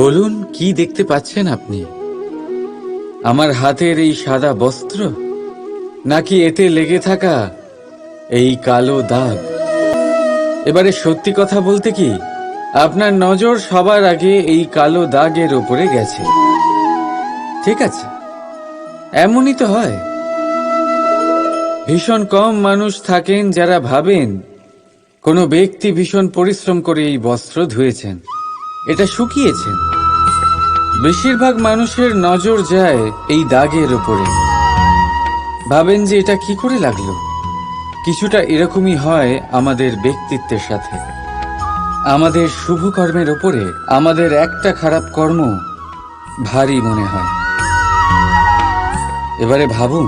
বলুন, কি দেখতে পাচ্ছেন আপনি? আমার হাতের এই সাদা বস্ত্র? নাকি এতে লেগে থাকা এই কালো দাগ? এবারে সত্যি কথা বলতে কি, আপনার নজর সবার আগে এই কালো দাগের ওপরে গেছে। ঠিক আছে, এমনই তো হয়। ভীষণ কম মানুষ থাকেন যারা ভাবেন কোনো ব্যক্তি ভীষণ পরিশ্রম করে এই বস্ত্র ধুয়েছেন। এটা শুকিয়েছেন। বেশিরভাগ মানুষের নজর যায় এই দাগের উপরে। ভাবেন যে এটা কি করে লাগল? কিছুটা এরকমই হয় আমাদের ব্যক্তিত্বের সাথে। আমাদের শুভ কর্মের ওপরে আমাদের একটা খারাপ কর্ম ভারী মনে হয়। এবারে ভাবুন,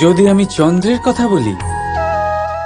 যদি আমি চন্দ্রের কথা বলি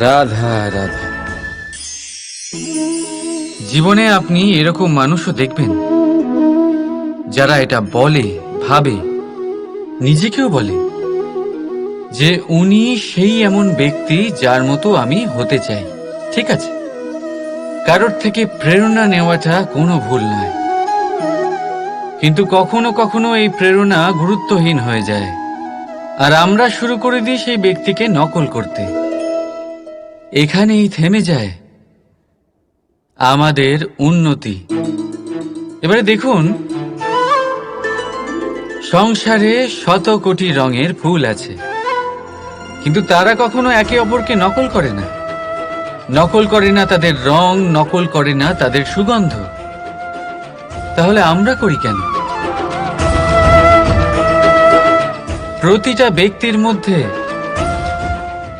রাধা রাধা। জীবনে আপনি এরকম মানুষও দেখবেন, যারা এটা বলে, ভাবে, নিজেকেও বলে, যে উনি সেই এমন ব্যক্তি যার মতো আমি হতে চাই, ঠিক আছে? কারোর থেকে প্রেরণা নেওয়াটা কোনো ভুল নয়। কিন্তু কখনো কখনো এই প্রেরণা গুরুত্বহীন হয়ে যায়। আর আমরা শুরু করে দিই সেই ব্যক্তিকে নকল করতে। এখানেই থেমে যায়। আমাদের উন্নতি। এবারে দেখুন, সংসারে শত কোটি রঙের ফুল আছে, কিন্তু তারা কখনো একে অপরকে নকল করে না। নকল করে না তাদের রং, নকল করে না তাদের সুগন্ধ। তাহলে আমরা করি কেন? প্রতিটা ব্যক্তির মধ্যে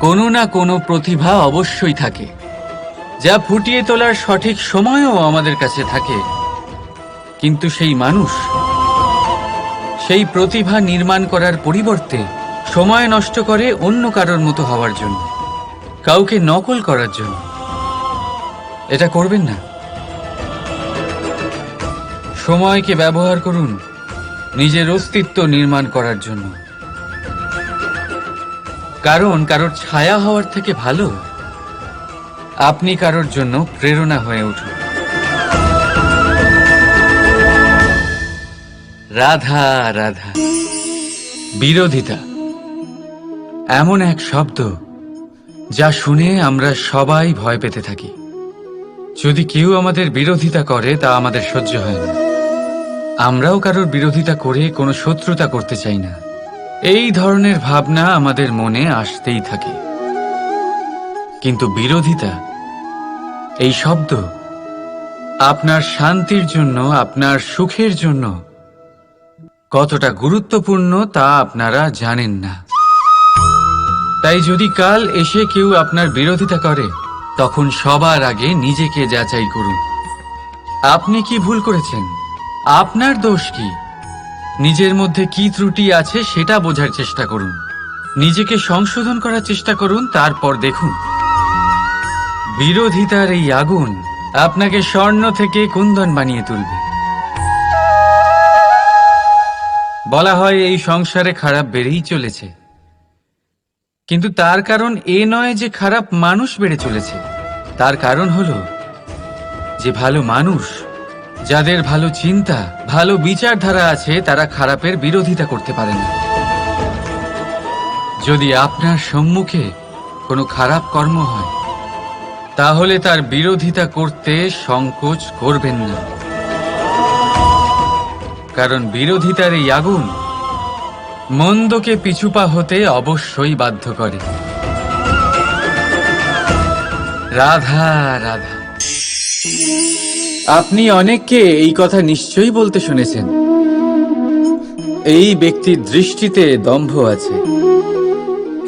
কোনো না কোনো প্রতিভা অবশ্যই থাকে। যা ফুটিয়ে তোলার সঠিক সময়ও আমাদের কাছে থাকে। কিন্তু সেই মানুষ, সেই প্রতিভা নির্মাণ করার পরিবর্তে সময় নষ্ট করে অন্য কারোর মতো হওয়ার জন্য, কাউকে নকল করার জন্য। এটা করবেন না। সময়কে ব্যবহার করুন নিজের অস্তিত্ব নির্মাণ করার জন্য। কারণ কারোর ছায়া হওয়ার থেকে ভালো, আপনি কারোর জন্য প্রেরণা হয়ে উঠুন। রাধা রাধা। বিরোধিতা। এমন এক শব্দ যা শুনে আমরা সবাই ভয় পেতে থাকি। যদি কেউ আমাদের বিরোধিতা করে, তা আমাদের সহ্য হয় না। আমরাও কারোর বিরোধিতা করে কোনো শত্রুতা করতে চাই না। এই ধরনের ভাবনা আমাদের মনে আসতেই থাকে। কিন্তু বিরোধিতা, এই শব্দ আপনার শান্তির জন্য, আপনার সুখের জন্য কতটা গুরুত্বপূর্ণ তা আপনারা জানেন না। তাই যদি কাল এসে কেউ আপনার বিরোধিতা করে, তখন সবার আগে নিজেকে যাচাই করুন। আপনি কি ভুল করেছেন? আপনার দোষ কি? নিজের মধ্যে কি ত্রুটি আছে সেটা বোঝার চেষ্টা করুন। নিজেকে সংশোধন করার চেষ্টা করুন, তারপর দেখুন। বিরোধিতার এই আগুন আপনাকে স্বর্ণ থেকে কুন্দন বানিয়ে তুলবে। বলা হয় এই সংসারে খারাপ বেড়েই চলেছে। কিন্তু তার কারণ এ নয় যে খারাপ মানুষ বেড়ে চলেছে। তার কারণ হলো যে ভালো মানুষ, যাদের ভালো চিন্তা ভালো বিচারধারা আছে, তারা খারাপের বিরোধিতা করতে পারে না। যদি আপনার সম্মুখে কোনো খারাপ কর্ম হয়, তাহলে তার বিরোধিতা করতে সংকোচ করবেন না। কারণ বিরোধিতার এই আগুন মন্দকে পিছুপা হতে অবশ্যই বাধ্য করে। রাধা রাধা। আপনি অনেককে এই কথা নিশ্চয়ই বলতে শুনেছেন। এই ব্যক্তির দৃষ্টিতে দম্ভ আছে।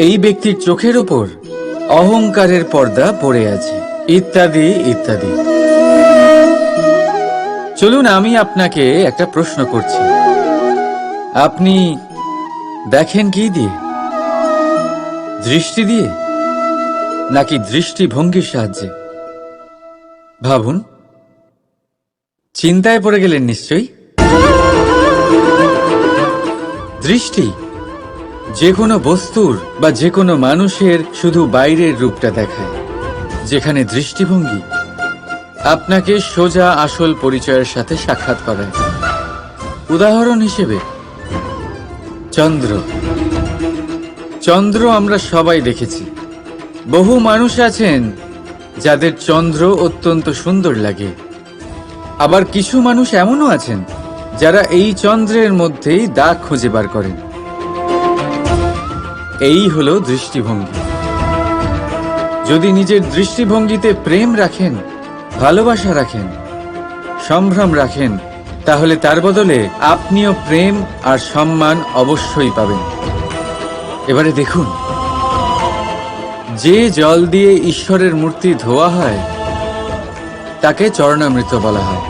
এই ব্যক্তির চোখের ওপর অহংকারের পর্দা পড়ে আছে। ইত্যাদি ইত্যাদি। চলুন, আমি আপনাকে একটা প্রশ্ন করছি। আপনি দেখেন কি দিয়ে? দৃষ্টি দিয়ে? নাকি দৃষ্টিভঙ্গির সাহায্যে? ভাবুন। চিন্তায় পড়ে গেলেন নিশ্চয়ই? দৃষ্টি যে কোনো বস্তুর বা যে কোনো মানুষের শুধু বাইরের রূপটা দেখায়, যেখানে দৃষ্টিভঙ্গি আপনাকে সোজা আসল পরিচয়ের সাথে সাক্ষাৎ করায়। উদাহরণ হিসেবে, চন্দ্র। চন্দ্র আমরা সবাই দেখেছি। বহু মানুষ আছেন যাদের চন্দ্র অত্যন্ত সুন্দর লাগে। আবার কিছু মানুষ এমনও আছেন যারা এই চন্দ্রের মধ্যেই দাগ খুঁজে বার করেন। এই হলো দৃষ্টিভঙ্গি। যদি নিজের দৃষ্টিভঙ্গিতে প্রেম রাখেন, ভালোবাসা রাখেন, সম্ভ্রম রাখেন, তাহলে তার বদলে আপনিও প্রেম আর সম্মান অবশ্যই পাবেন। এবারে দেখুন, যে জল দিয়ে ঈশ্বরের মূর্তি ধোয়া হয়, তাকে চরণামৃত বলা হয়।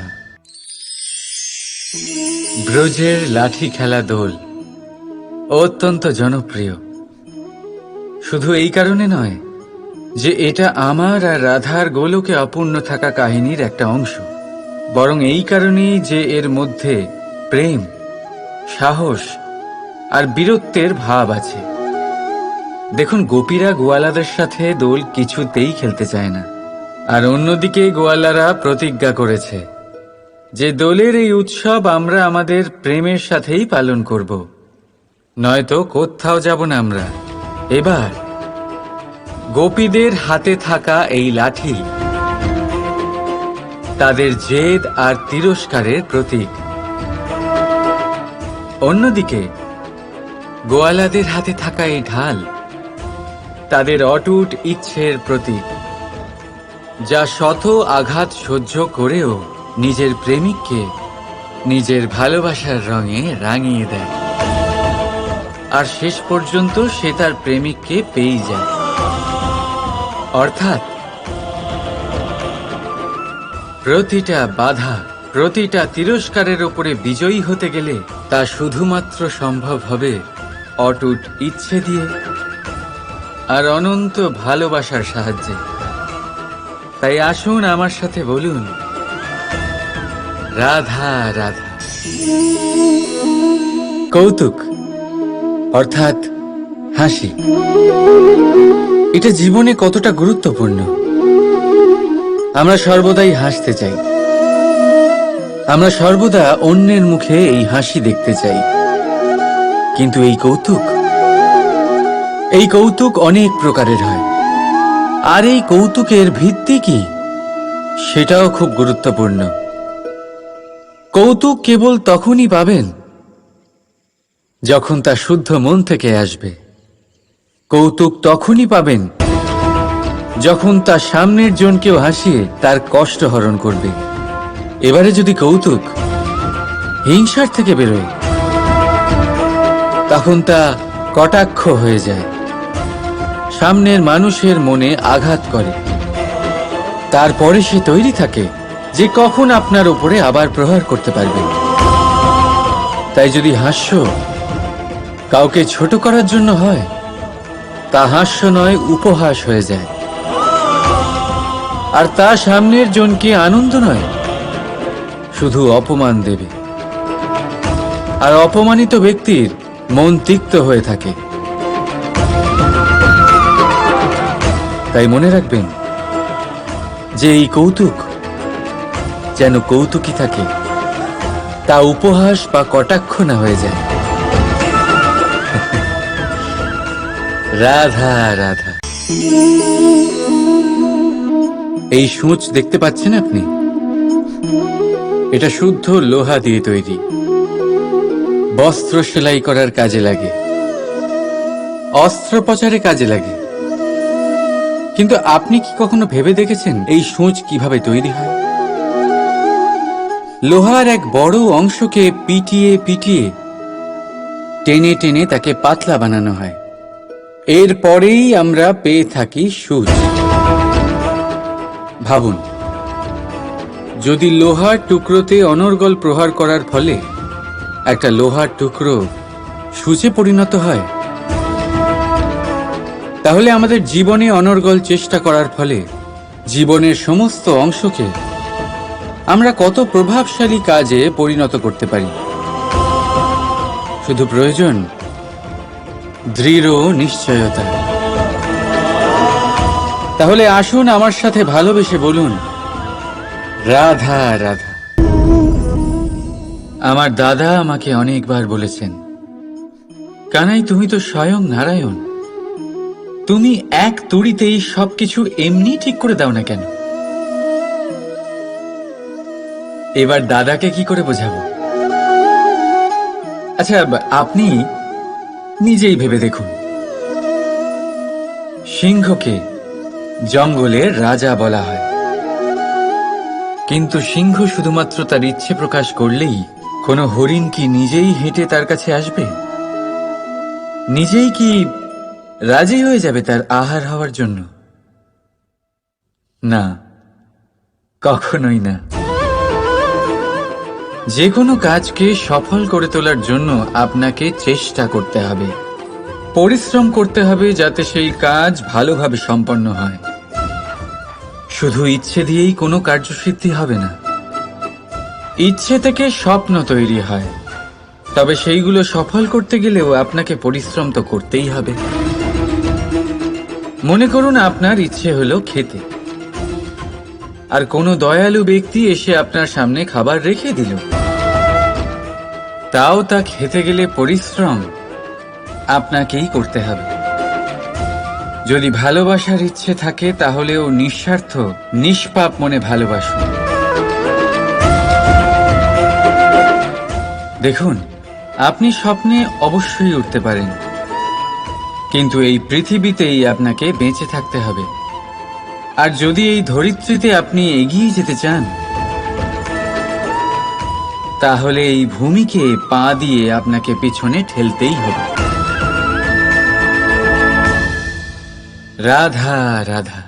ব্রজের লাঠি খেলা দোল। অত্যন্ত জনপ্রিয়। শুধু এই কারণে নয়, যে এটা আমার আর রাধার গোলকে অপূর্ণ থাকা কাহিনীর একটা অংশ। বরং এই কারণেই যে এর মধ্যে প্রেম, সাহস আর বীরত্বের ভাব আছে। দেখুন, গোপীরা গোয়ালাদের সাথে দোল কিছুতেই খেলতে চায় না। আর অন্যদিকে গোয়ালারা প্রতিজ্ঞা করেছে যে দোলের এই উৎসব আমরা আমাদের প্রেমের সাথেই পালন করব। নয়তো কোথাও যাব না আমরা। এবার গোপীদের হাতে থাকা এই লাঠি তাদের জেদ আর তিরস্কারের প্রতীক। অন্যদিকে গোয়ালাদের হাতে থাকা এই ঢাল তাদের অটুট ইচ্ছের প্রতীক, যা শত আঘাত সহ্য করেও নিজের প্রেমিককে নিজের ভালোবাসার রঙে রাঙিয়ে দেয়। আর শেষ পর্যন্ত সে তার প্রেমিককে পেয়ে যায়। অর্থাৎ প্রতিটা বাধা, প্রতিটা তিরস্কারের ওপরে বিজয়ী হতে গেলে তা শুধুমাত্র সম্ভব হবে অটুট ইচ্ছে দিয়ে আর অনন্ত ভালোবাসার সাহায্যে। তাই আসুন আমার সাথে বলুন রাধা রাধা। কৌতুক, অর্থাৎ হাসি। এটা জীবনে কতটা গুরুত্বপূর্ণ? আমরা সর্বদাই হাসতে চাই। আমরা সর্বদা অন্যের মুখে এই হাসি দেখতে চাই। কিন্তু এই কৌতুক? এই কৌতুক অনেক প্রকারের হয়। আর এই কৌতুকের ভিত্তি কি? সেটাও খুব গুরুত্বপূর্ণ। কৌতুক কেবল তখনই পাবেন যখন তা শুদ্ধ মন থেকে আসবে। কৌতুক তখনই পাবেন যখন তা সামনের জনকেও হাসিয়ে তার কষ্ট হরণ করবে। এবারে যদি কৌতুক হিংসার থেকে বেরোয়, তখন তা কটাক্ষ হয়ে যায়। সামনের মানুষের মনে আঘাত করে। তারপরে সে তৈরি থাকে। যে কখন আপনার উপরে আবার প্রহার করতে পারবে। তাই যদি হাস্য কাউকে ছোট করার জন্য হয়, তা হাস্য নয়, উপহাস হয়ে যায়। আর তা সামনের জনকে আনন্দ নয়, শুধু অপমান দেবে। আর অপমানিত ব্যক্তির মন তিক্ত হয়ে থাকে। তাই মনে রাখবেন, যে এই কৌতুক যেন কৌতুকই থাকে, তা উপহাস বা কটাক্ষ না হয়ে যায়। রাধা রাধা। এই সূচ দেখতে পাচ্ছেন আপনি? এটা শুদ্ধ লোহা দিয়ে তৈরি। বস্ত্র সেলাই করার কাজে লাগে। অস্ত্রোপচারে কাজে লাগে। কিন্তু আপনি কি কখনো ভেবে দেখেছেন এই সূচ কীভাবে তৈরি হয়? লোহার এক বড় অংশকে পিটিয়ে পিটিয়ে টেনে টেনে তাকে পাতলা বানানো হয়। এরপরেই আমরা পেয়ে থাকি সূচ। ভাবুন, যদি লোহার টুকরোতে অনর্গল প্রহার করার ফলে একটা লোহার টুকরো সূচে পরিণত হয়, তাহলে আমাদের জীবনে অনর্গল চেষ্টা করার ফলে জীবনের সমস্ত অংশকে আমরা কত প্রভাবশালী কাজে পরিণত করতে পারি। শুধু প্রয়োজন দৃঢ় নিশ্চয়তা। তাহলে আসুন আমার সাথে ভালোবেসে বলুন, রাধা রাধা। আমার দাদা আমাকে অনেকবার বলেছেন, কানাই তুমি তো স্বয়ং নারায়ণ। তুমি এক তুড়িতেই সবকিছু এমনি ঠিক করে দাও না কেন? এবার দাদাকে কি করে বোঝাবো? আচ্ছা আপনি নিজেই ভেবে দেখুন। সিংহকে জঙ্গলের রাজা বলা হয়। কিন্তু সিংহ শুধুমাত্র তার ইচ্ছে প্রকাশ করলেই কোনো হরিণ কি নিজেই হেঁটে তার কাছে আসবে? নিজেই কি রাজি হয়ে যাবে তার আহার হওয়ার জন্য? না, কখনোই না। যে কোনো কাজকে সফল করে তোলার জন্য আপনাকে চেষ্টা করতে হবে। পরিশ্রম করতে হবে যাতে সেই কাজ ভালোভাবে সম্পন্ন হয়। শুধু ইচ্ছে দিয়েই কোনো কার্যসিদ্ধি হবে না। ইচ্ছে থেকে স্বপ্ন তৈরি হয়। তবে সেইগুলো সফল করতে গেলেও আপনাকে পরিশ্রম তো করতেই হবে। মনে করুন আপনার ইচ্ছে হলো খেতে। আর কোনো দয়ালু ব্যক্তি এসে আপনার সামনে খাবার রেখে দিল। তাও তা খেতে গেলে পরিশ্রম আপনাকেই করতে হবে। যদি ভালোবাসার ইচ্ছে থাকে, তাহলেও নিঃস্বার্থ, নিষ্পাপ মনে ভালোবাসুন। দেখুন, আপনি স্বপ্নে অবশ্যই উঠতে পারেন। কিন্তু এই পৃথিবীতেই আপনাকে বেঁচে থাকতে হবে। আর যদি এই ধরিত্রীতে আপনি এগিয়ে যেতে চান, তাহলে এই ভূমিকে পা দিয়ে আপনাকে পিছনে ঠেলতেই হবে। রাধা রাধা।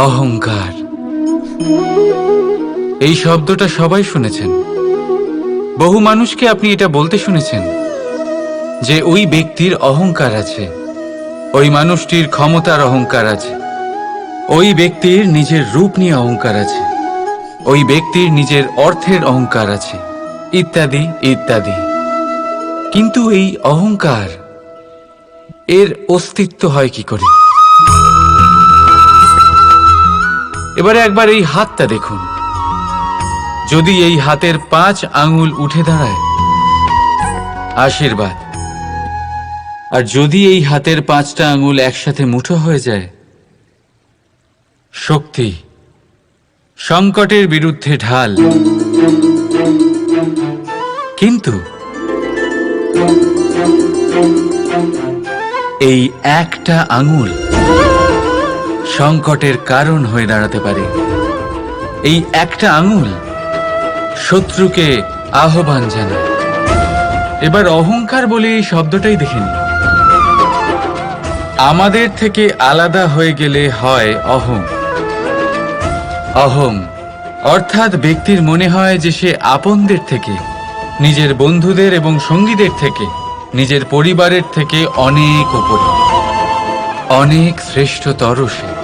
অহংকার। এই শব্দটা সবাই শুনেছেন। বহু মানুষকে আপনি এটা বলতে শুনেছেন। যে ওই ব্যক্তির অহংকার আছে, ওই মানুষটির ক্ষমতার অহংকার আছে, ওই ব্যক্তির নিজের রূপ নিয়ে অহংকার আছে, ওই ব্যক্তির নিজের অর্থের অহংকার আছে, ইত্যাদি ইত্যাদি। কিন্তু এই অহংকার, এর অস্তিত্ব হয় কি করে? এবারে একবার এই হাতটা দেখুন। যদি এই হাতের পাঁচ আঙুল উঠে দাঁড়ায়, আশীর্বাদ। আর যদি এই হাতের পাঁচটা আঙুল একসাথে মুঠো হয়ে যায়, শক্তি সংকটের বিরুদ্ধে ঢাল। কিন্তু এই একটা আঙুল সংকটের কারণ হয়ে দাঁড়াতে পারে। এই একটা আঙুল শত্রুকে আহ্বান জানায়। এবার অহংকার বলে এই শব্দটাই দেখে নিন। আমাদের থেকে আলাদা হয়ে গেলে হয় অহং অহং অর্থাৎ ব্যক্তির মনে হয় যে সে আপনদের থেকে, নিজের বন্ধুদের এবং সঙ্গীদের থেকে, নিজের পরিবারের থেকে অনেক উপরে। অনেক শ্রেষ্ঠতর সে।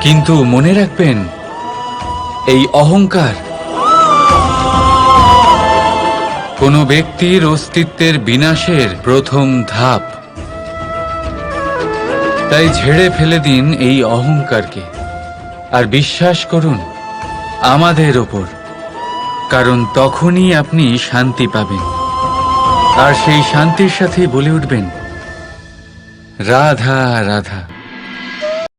কিন্তু মনে রাখবেন, এই অহংকার কোনো ব্যক্তির অস্তিত্বের বিনাশের প্রথম ধাপ। তাই ঝেড়ে ফেলে দিন এই অহংকারকে। আর বিশ্বাস করুন, আমাদের ওপর, কারণ তখনই আপনি শান্তি পাবেন। আর সেই শান্তির সাথে বলে উঠবেন, রাধা রাধা।